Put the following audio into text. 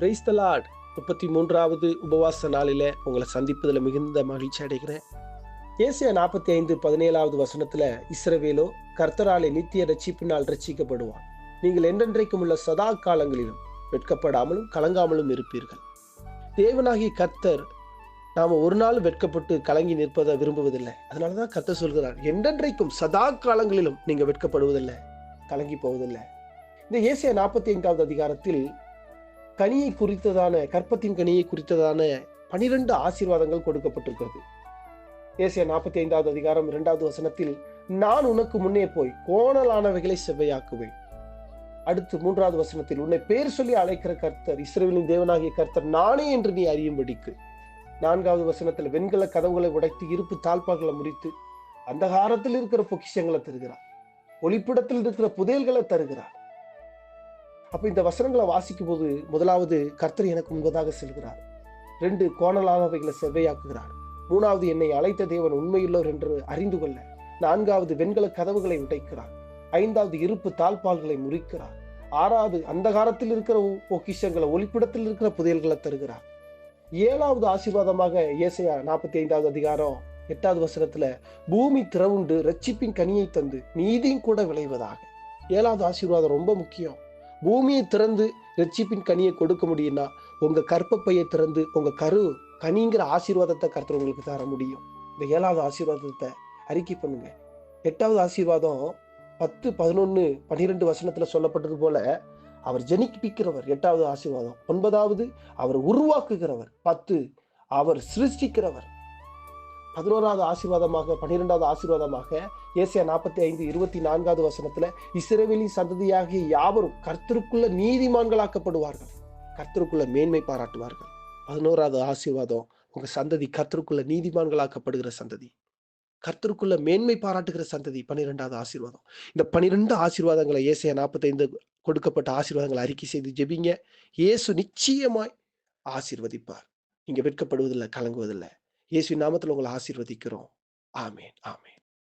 Praise the Lord முப்பத்தி மூன்றாவது உபவாச நாளில் உங்களை சந்திப்பதில் மிகுந்த மகிழ்ச்சி அடைகிறேன். ஏசியா நாற்பத்தி ஐந்து பதினேழாவது வசனத்தில் இஸ்ரவேலோ கர்த்தராலே நித்திய ரட்சிப்பினால் ரட்சிக்கப்படுவான் நீங்கள் என்றென்றைக்கும் உள்ள சதா காலங்களிலும் வெட்கப்படாமலும் கலங்காமலும் இருப்பீர்கள். தேவனாகிய கர்த்தர் நாம் ஒரு நாள் வெட்கப்பட்டு கலங்கி நிற்பதை விரும்புவதில்லை. அதனாலதான் கர்த்தர் சொல்கிறார் என்றென்றைக்கும் சதா காலங்களிலும் நீங்கள் வெட்கப்படுவதில்லை கலங்கி போவதில்லை. இந்த ஏசியா நாற்பத்தி ஐந்தாவது அதிகாரத்தில் கனியை குறித்ததான கற்பத்தின் கனியை குறித்ததான பனிரெண்டு ஆசீர்வாதங்கள் கொடுக்கப்பட்டிருக்கிறது. ஏசிய நாற்பத்தி ஐந்தாவது அதிகாரம் இரண்டாவது வசனத்தில் நான் உனக்கு முன்னே போய் கோணலானவைகளை செவ்வையாக்குவேன். அடுத்து மூன்றாவது வசனத்தில் உன்னை பேர் சொல்லி அழைக்கிற கர்த்தர் இஸ்ரேலின் தேவனாகிய கர்த்தர் நானே என்று நீ அறியும்படிக்கு. நான்காவது வசனத்தில் வெண்கல கதவுகளை உடைத்து இருப்பு தாழ்பாக்களை முறித்து அந்தகாரத்தில் இருக்கிற பொக்கிஷங்களை தருகிறார். ஒளிப்பிடத்தில் இருக்கிற புதையல்களை தருகிறார். அப்ப இந்த வசனங்களை வாசிக்கும் போது முதலாவது கர்த்தர் எனக்கு முன்பதாக செல்கிறார். ரெண்டு கோணலானவைகளை செவ்வையாக்குகிறார். மூணாவது என்னை அழைத்த தேவன் உண்மையுள்ளவர் என்று அறிந்து கொள்ள. நான்காவது வெண்கல கதவுகளை உடைக்கிறார். ஐந்தாவது இருப்பு தாழ்பால்களை முறிக்கிறார். ஆறாவது அந்தகாரத்தில் இருக்கிற பொக்கிஷங்களை ஒளிப்பிடத்தில் இருக்கிற புதையல்களை தருகிறார். ஏழாவது ஆசீர்வாதமாக ஏசையா நாற்பத்தி ஐந்தாவது அதிகாரம் எட்டாவது வசனத்துல பூமி திறவுண்டு ரட்சிப்பின் கனியை தந்து நீதியும் கூட விளைவதாக. ஏழாவது ஆசீர்வாதம் ரொம்ப முக்கியம். பூமியை திறந்து ரட்சிப்பின் கனியை கொடுக்க முடியும்னா உங்கள் கற்பப்பையை திறந்து உங்கள் கரு கனிங்கிற ஆசீர்வாதத்தை கருத்து உங்களுக்கு தர முடியும். இந்த ஏழாவது ஆசீர்வாதத்தை அறிக்கை பண்ணுங்க. எட்டாவது ஆசீர்வாதம் பத்து பதினொன்று பன்னிரெண்டு வசனத்தில் சொல்லப்பட்டது போல அவர் ஜனிப்பிக்கிறவர் எட்டாவது ஆசீர்வாதம். ஒன்பதாவது அவர் உருவாக்குகிறவர். பத்து அவர் சிருஷ்டிக்கிறவர். பதினோராவது ஆசீர்வாதமாக பன்னிரெண்டாவது ஆசீர்வாதமாக ஏசியா நாற்பத்தி ஐந்து இருபத்தி நான்காவது வசனத்துல இஸ்ரேவேலின் சந்ததியாகிய யாவரும் கர்த்தருக்குள்ள நீதிமான்களாக்கப்படுவார்கள். கர்த்தருக்குள்ள மேன்மை பாராட்டுவார்கள். பதினோராவது ஆசீர்வாதம் உங்க சந்ததி கர்த்தருக்குள்ள நீதிமான்களாக்கப்படுகிற சந்ததி. கர்த்தருக்குள்ள மேன்மை பாராட்டுகிற சந்ததி. பன்னிரெண்டாவது ஆசீர்வாதம். இந்த பன்னிரெண்டு ஆசீர்வாதங்களை ஏசியா நாற்பத்தைந்து கொடுக்கப்பட்ட ஆசீர்வாதங்களை அறிக்கை செய்து ஜெபிங்க. இயேசு நிச்சயமாய் ஆசீர்வதிப்பார். நீங்க வெட்கப்படுவதில்லை கலங்குவதில்லை. இயேசு நாமத்தில் உங்களை ஆசீர்வதிக்கிறோம். ஆமேன் ஆமேன்.